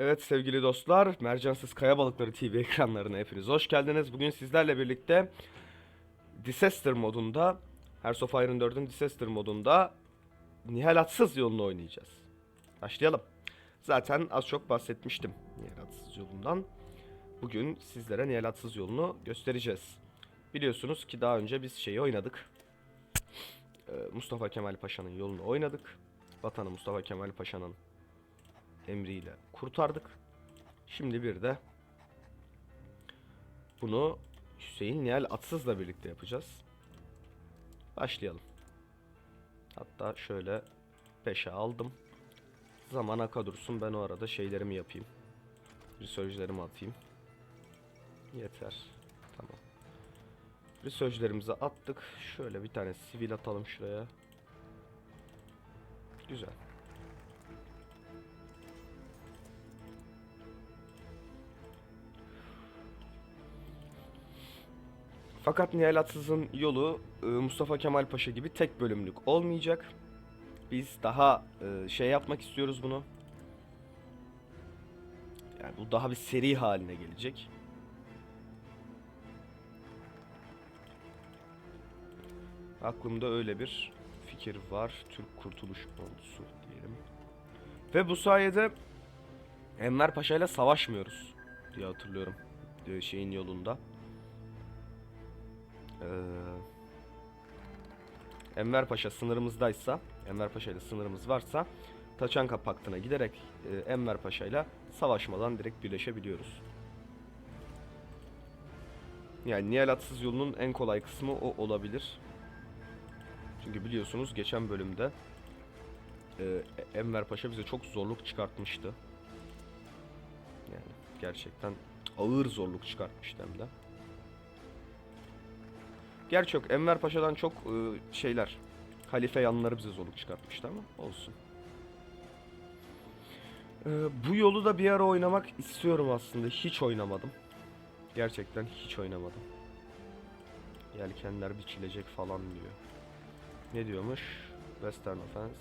Evet sevgili dostlar, Mercansız Kaya Balıkları TV ekranlarına hepiniz hoş geldiniz. Bugün sizlerle birlikte Disaster modunda, Hearts of Iron 4'ün Disaster modunda Nihalatsız yolunu oynayacağız. Başlayalım. Zaten az çok bahsetmiştim Nihalatsız yolundan. Bugün sizlere Nihalatsız yolunu göstereceğiz. Biliyorsunuz ki daha önce biz şeyi oynadık. Ee, Mustafa Kemal Paşa'nın yolunu oynadık. Vatanı Mustafa Kemal Paşa'nın emriyle kurtardık. Şimdi bir de bunu Hüseyin Nihal Atsız'la birlikte yapacağız. Başlayalım. Hatta şöyle peşe aldım. Zaman aka dursun ben o arada şeylerimi yapayım. Research'lerimi atayım. Yeter. Tamam. Research'lerimizi attık. Şöyle bir tane sivil atalım şuraya. Güzel. Fakat Nihalatsız'ın yolu e, Mustafa Kemal Paşa gibi tek bölümlük olmayacak. Biz daha e, şey yapmak istiyoruz bunu. Yani bu daha bir seri haline gelecek. Aklımda öyle bir fikir var. Türk Kurtuluş Ordusu diyelim. Ve bu sayede Enver Paşa ile savaşmıyoruz diye hatırlıyorum. e, Şeyin yolunda. Ee, Enver Paşa sınırımızdaysa, Enver Paşa ile sınırımız varsa Taçanka Paktı'na giderek e, Enver Paşa ile savaşmadan direkt birleşebiliyoruz. Yani Nihalatsız yolunun en kolay kısmı o olabilir. Çünkü biliyorsunuz geçen bölümde e, Enver Paşa bize çok zorluk çıkartmıştı. Yani gerçekten ağır zorluk çıkartmıştı hem de. Gerçi yok Enver Paşa'dan çok e, şeyler halife yanları bize zorluk çıkartmıştı ama olsun. E, bu yolu da bir ara oynamak istiyorum aslında. Hiç oynamadım. Gerçekten hiç oynamadım. Yelkenler biçilecek falan diyor. Ne diyormuş? Western Offense.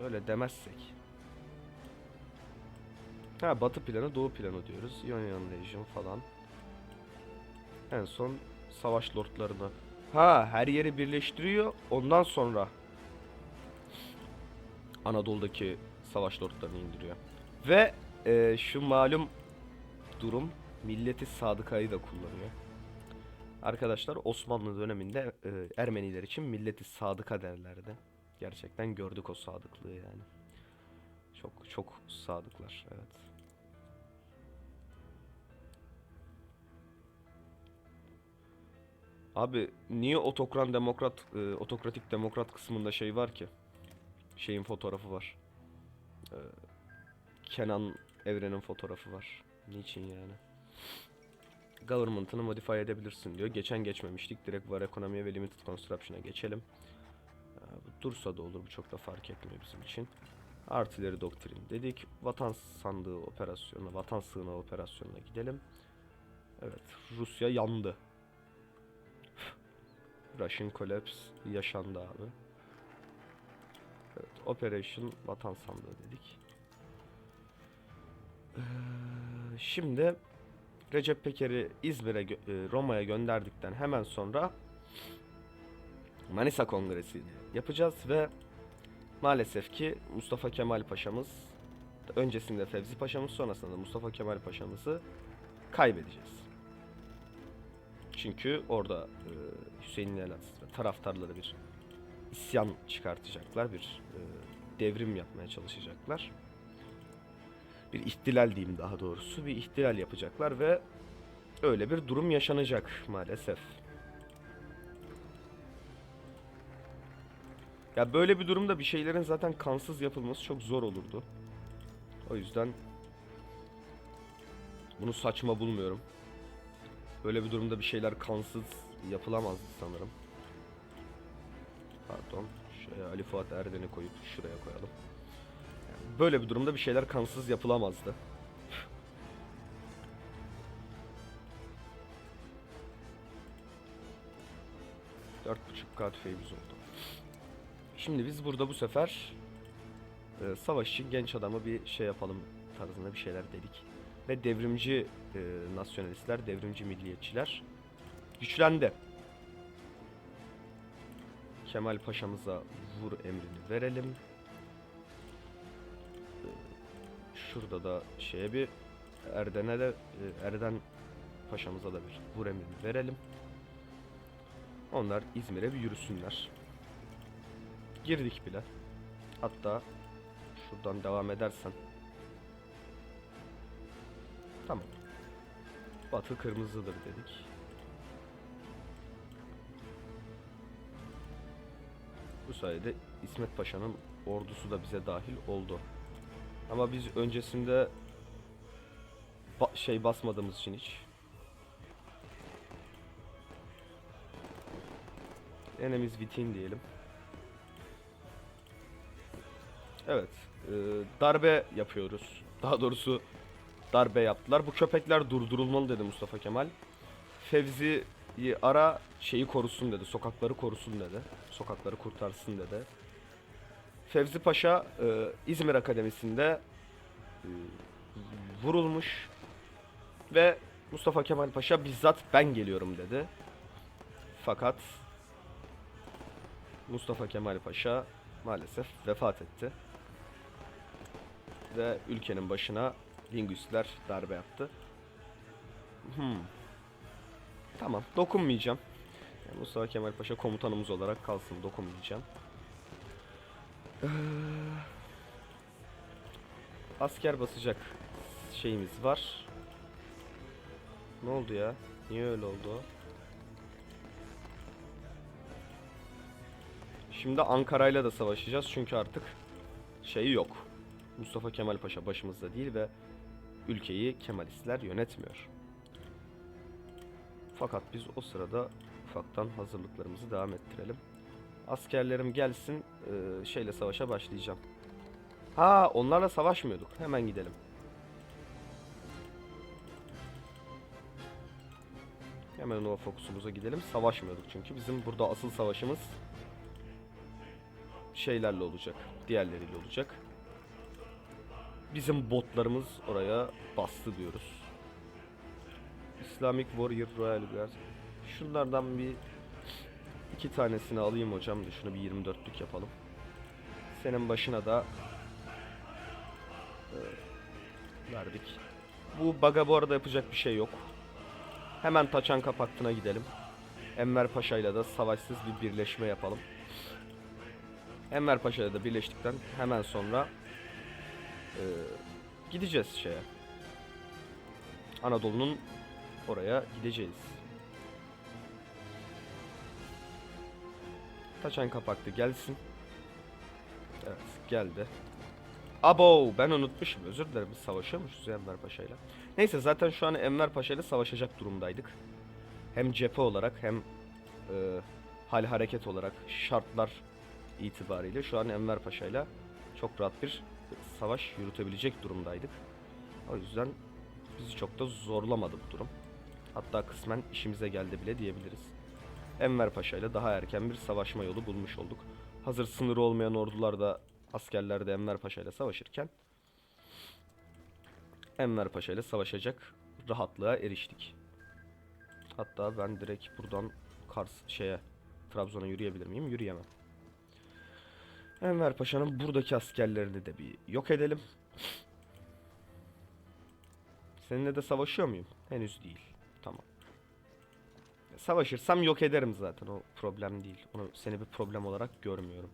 Öyle demezsek. Ha batı planı doğu planı diyoruz. Ionian Legion falan. En son savaş lordlarını. Ha her yeri birleştiriyor. Ondan sonra Anadolu'daki savaş lordlarını indiriyor. Ve e, şu malum durum milleti sadıkayı da kullanıyor. Arkadaşlar Osmanlı döneminde e, Ermeniler için milleti sadıka derlerdi. Gerçekten gördük o sadıklığı yani. Çok çok sadıklar evet. Abi niye otokran demokrat e, otokratik demokrat kısmında şey var ki? Şeyin fotoğrafı var. E, Kenan Evren'in fotoğrafı var. Niçin yani? Government'ını modify edebilirsin diyor. Geçen geçmemiştik. Direkt var ekonomiye ve limited construction'a geçelim. E, dursa da olur. Bu çok da fark etmiyor bizim için. Artileri doktrin dedik. Vatan sandığı operasyonuna, vatan sığınağı operasyonuna gidelim. Evet, Rusya yandı. Russian Collapse yaşandı abi. Evet, Operation Vatan Sandığı dedik. Ee, şimdi Recep Peker'i İzmir'e e, Roma'ya gönderdikten hemen sonra Manisa Kongresi'ni yapacağız ve maalesef ki Mustafa Kemal Paşa'mız öncesinde Fevzi Paşa'mız sonrasında da Mustafa Kemal Paşa'mızı kaybedeceğiz. Çünkü orada e, Hüseyin Nelat taraftarları bir isyan çıkartacaklar, bir e, devrim yapmaya çalışacaklar. Bir ihtilal diyeyim daha doğrusu, bir ihtilal yapacaklar ve öyle bir durum yaşanacak maalesef. Ya böyle bir durumda bir şeylerin zaten kansız yapılması çok zor olurdu. O yüzden bunu saçma bulmuyorum. Böyle bir durumda bir şeyler kansız yapılamazdı sanırım. Pardon. Şuraya Ali Fuat Erden'i koyup şuraya koyalım. Yani böyle bir durumda bir şeyler kansız yapılamazdı. Dört buçuk kat tüfeğimiz oldu. Şimdi biz burada bu sefer e, savaş için genç adamı bir şey yapalım tarzında bir şeyler dedik. Ve devrimci e, nasyonalistler, devrimci milliyetçiler güçlendi. Kemal Paşa'mıza vur emrini verelim. E, Şurada da şeye bir Erden'e de e, Erden Paşa'mıza da bir vur emrini verelim. Onlar İzmir'e bir yürüsünler. Girdik bile. Hatta şuradan devam edersen. Batı kırmızıdır dedik. Bu sayede İsmet Paşa'nın ordusu da bize dahil oldu. Ama biz öncesinde ba- şey basmadığımız için hiç. Enemiz Vitin diyelim. Evet. e, darbe yapıyoruz. Daha doğrusu darbe yaptılar. Bu köpekler durdurulmalı dedi Mustafa Kemal. Fevzi'yi ara şeyi korusun dedi. Sokakları korusun dedi. Sokakları kurtarsın dedi. Fevzi Paşa e, İzmir Akademisi'nde e, vurulmuş ve Mustafa Kemal Paşa bizzat ben geliyorum dedi. Fakat Mustafa Kemal Paşa maalesef vefat etti. Ve ülkenin başına Lingüistler darbe yaptı. Hmm. Tamam, dokunmayacağım. Yani Mustafa Kemal Paşa komutanımız olarak kalsın, dokunmayacağım. Ee, asker basacak şeyimiz var. Ne oldu ya? Niye öyle oldu? Şimdi Ankara'yla da savaşacağız çünkü artık şeyi yok. Mustafa Kemal Paşa başımızda değil ve ülkeyi Kemalistler yönetmiyor. Fakat biz o sırada ufaktan hazırlıklarımızı devam ettirelim. Askerlerim gelsin, eee, şeyle savaşa başlayacağım. Ha, onlarla savaşmıyorduk. Hemen gidelim. Hemen o fokusumuza gidelim. Savaşmıyorduk çünkü. Bizim burada asıl savaşımız şeylerle olacak. Diğerleriyle olacak. Bizim botlarımız oraya bastı diyoruz. Islamic Warrior Royal Guard. Şunlardan bir iki tanesini alayım hocam. da Şunu bir 24'lük yapalım. Senin başına da e, verdik. Bu baga bu arada yapacak bir şey yok. Hemen Taçan Kapaktına gidelim. Enver Paşa ile de savaşsız bir birleşme yapalım. Enver Paşa ile de birleştikten hemen sonra e, gideceğiz şeye. Anadolu'nun oraya gideceğiz. Taçan kapaktı gelsin. Evet geldi. Abo ben unutmuşum özür dilerim biz savaşıyormuşuz ya Enver Paşa ile. Neyse zaten şu an Enver Paşa ile savaşacak durumdaydık. Hem cephe olarak hem e, hal hareket olarak şartlar itibariyle şu an Enver Paşa ile çok rahat bir savaş yürütebilecek durumdaydık. O yüzden bizi çok da zorlamadı bu durum. Hatta kısmen işimize geldi bile diyebiliriz. Enver Paşa ile daha erken bir savaşma yolu bulmuş olduk. Hazır sınırı olmayan ordular da askerler de Enver Paşa ile savaşırken Enver Paşa ile savaşacak rahatlığa eriştik. Hatta ben direkt buradan Kars şeye Trabzon'a yürüyebilir miyim? Yürüyemem. Enver Paşa'nın buradaki askerlerini de bir yok edelim. Seninle de savaşıyor muyum? Henüz değil. Tamam. Savaşırsam yok ederim zaten. O problem değil. Onu seni bir problem olarak görmüyorum.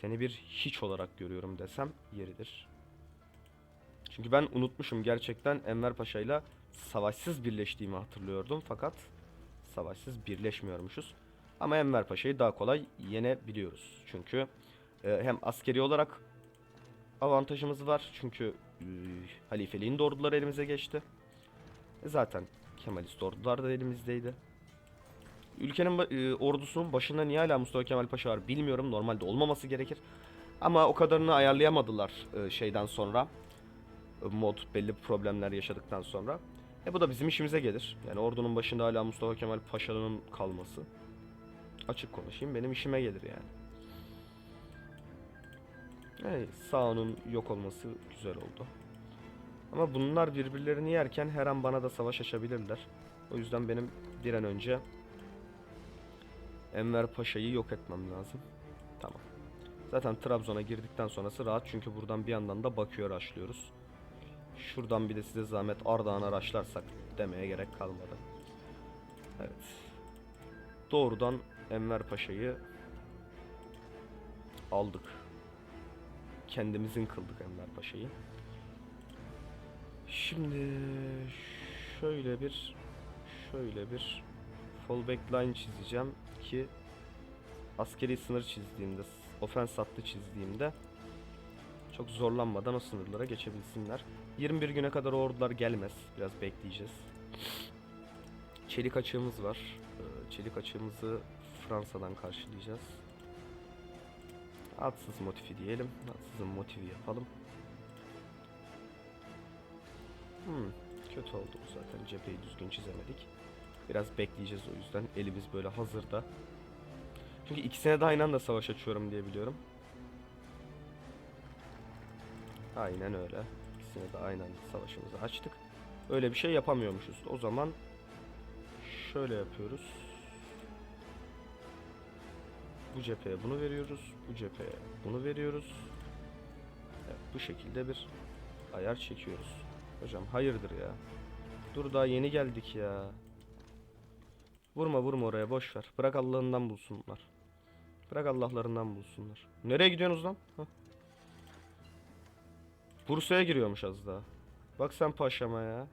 Seni bir hiç olarak görüyorum desem yeridir. Çünkü ben unutmuşum gerçekten Enver Paşa'yla savaşsız birleştiğimi hatırlıyordum fakat savaşsız birleşmiyormuşuz. Ama Enver Paşa'yı daha kolay yenebiliyoruz. Çünkü e, hem askeri olarak avantajımız var. Çünkü e, halifeliğin de orduları elimize geçti. E, zaten Kemalist ordular da elimizdeydi. Ülkenin e, ordusunun başında niye hala Mustafa Kemal Paşa var bilmiyorum. Normalde olmaması gerekir. Ama o kadarını ayarlayamadılar e, şeyden sonra. E, mod belli problemler yaşadıktan sonra. E bu da bizim işimize gelir. Yani ordunun başında hala Mustafa Kemal Paşa'nın kalması. Açık konuşayım benim işime gelir yani. Hey, Sao'nun yok olması güzel oldu. Ama bunlar birbirlerini yerken her an bana da savaş açabilirler. O yüzden benim bir an önce Enver Paşa'yı yok etmem lazım. Tamam. Zaten Trabzon'a girdikten sonrası rahat çünkü buradan bir yandan da Bakü'ye raşlıyoruz. Şuradan bir de size zahmet Ardahan'a raşlarsak demeye gerek kalmadı. Evet. Doğrudan Enver Paşa'yı aldık. Kendimizin kıldık Enver Paşa'yı. Şimdi şöyle bir şöyle bir fallback line çizeceğim ki askeri sınır çizdiğimde, ofens hattı çizdiğimde çok zorlanmadan o sınırlara geçebilsinler. 21 güne kadar ordular gelmez. Biraz bekleyeceğiz. Çelik açığımız var. Ee, Çelik açığımızı Fransa'dan karşılayacağız. Atsız motifi diyelim. Atsızın motifi yapalım. Hmm, kötü oldu bu zaten. Cepheyi düzgün çizemedik. Biraz bekleyeceğiz o yüzden. Elimiz böyle hazırda. Çünkü ikisine de aynı anda savaş açıyorum diye biliyorum. Aynen öyle. İkisine de aynı anda savaşımızı açtık. Öyle bir şey yapamıyormuşuz. O zaman şöyle yapıyoruz. Bu cepheye bunu veriyoruz. Bu cepheye bunu veriyoruz. Evet, bu şekilde bir ayar çekiyoruz. Hocam hayırdır ya. Dur daha yeni geldik ya. Vurma vurma oraya boş ver. Bırak Allah'ından bulsunlar. Bırak Allah'larından bulsunlar. Nereye gidiyorsunuz lan? Hah. Bursa'ya giriyormuş az daha. Bak sen paşama ya.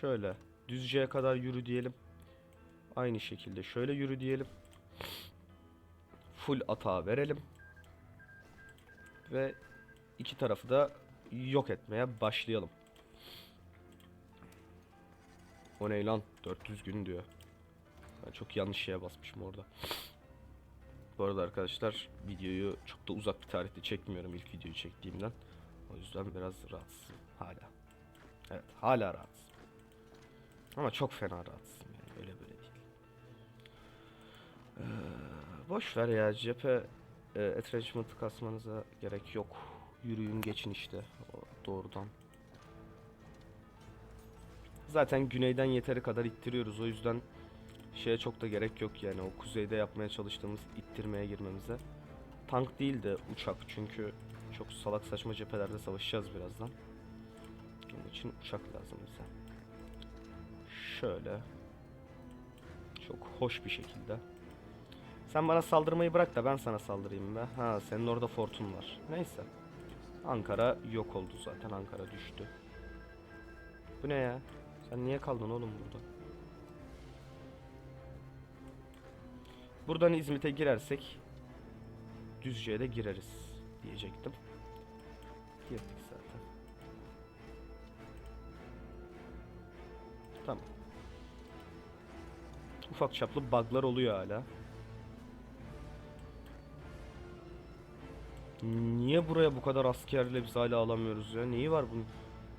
Şöyle Düzce'ye kadar yürü diyelim. Aynı şekilde şöyle yürü diyelim. Full atağa verelim. Ve iki tarafı da yok etmeye başlayalım. O ne lan? 400 gün diyor. Ben çok yanlış şeye basmışım orada. Bu arada arkadaşlar videoyu çok da uzak bir tarihte çekmiyorum ilk videoyu çektiğimden. O yüzden biraz rahatsızım hala. Evet hala rahatsızım. Ama çok fena rahatsızım yani öyle böyle değil. Ee, boş ver ya cephe e, attachment kasmanıza gerek yok. Yürüyün geçin işte o, doğrudan. Zaten güneyden yeteri kadar ittiriyoruz o yüzden şeye çok da gerek yok yani o kuzeyde yapmaya çalıştığımız ittirmeye girmemize. Tank değil de uçak çünkü çok salak saçma cephelerde savaşacağız birazdan. Onun için uçak lazım bize. Şöyle. Çok hoş bir şekilde. Sen bana saldırmayı bırak da ben sana saldırayım be. Ha senin orada fortun var. Neyse. Ankara yok oldu zaten. Ankara düştü. Bu ne ya? Sen niye kaldın oğlum burada? Buradan İzmit'e girersek Düzce'ye de gireriz diyecektim. Girdik zaten. Tamam. Ufak çaplı bug'lar oluyor hala. Niye buraya bu kadar askerle biz hala alamıyoruz ya? Neyi var bunun?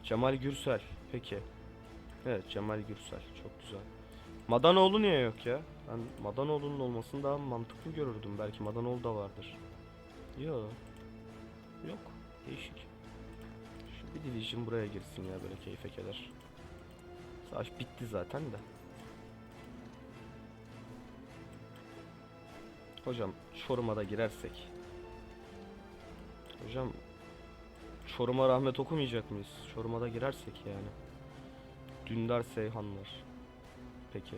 Cemal Gürsel. Peki. Evet Cemal Gürsel. Çok güzel. Madanoğlu niye yok ya? Ben Madanoğlu'nun olmasını daha mantıklı görürdüm. Belki Madanoğlu da vardır. Yok. Yok. Değişik. Şu bir division buraya girsin ya böyle keyfe keder. Savaş bitti zaten de. Hocam Çorum'a da girersek. Hocam Çorum'a rahmet okumayacak mıyız? Çorum'a da girersek yani. Dündar Seyhanlar. Peki.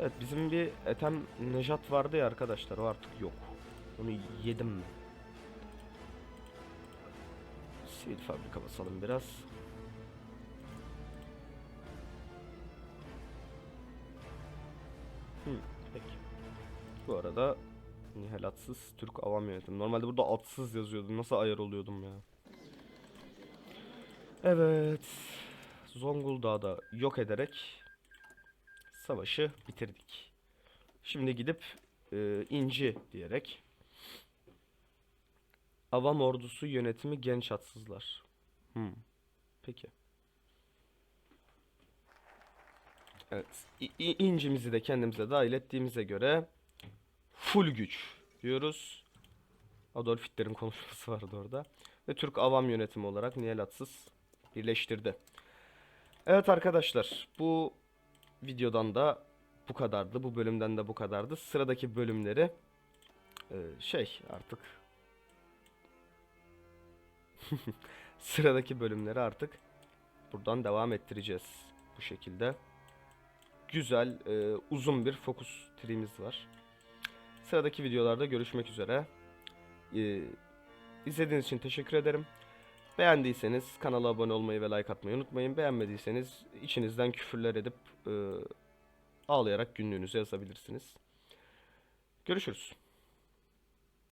Evet bizim bir Ethem Nejat vardı ya arkadaşlar o artık yok. Onu yedim mi? Sivil fabrika basalım biraz. Bu arada Nihal atsız Türk avam yönetimi. Normalde burada atsız yazıyordu. Nasıl ayar oluyordum ya. Evet. Zonguldak'ı da yok ederek savaşı bitirdik. Şimdi gidip e, inci diyerek Avam ordusu yönetimi genç atsızlar. Hmm. Peki. Evet. İ- incimizi de kendimize dahil ettiğimize göre full güç diyoruz. Adolf Hitler'in konuşması vardı orada. Ve Türk Avam Yönetimi olarak Nihal Atsız birleştirdi. Evet arkadaşlar bu videodan da bu kadardı. Bu bölümden de bu kadardı. Sıradaki bölümleri e, şey artık sıradaki bölümleri artık buradan devam ettireceğiz bu şekilde. Güzel e, uzun bir fokus tree'miz var. Sıradaki videolarda görüşmek üzere. E, izlediğiniz için teşekkür ederim. Beğendiyseniz kanala abone olmayı ve like atmayı unutmayın. Beğenmediyseniz içinizden küfürler edip e, ağlayarak günlüğünüzü yazabilirsiniz. Görüşürüz.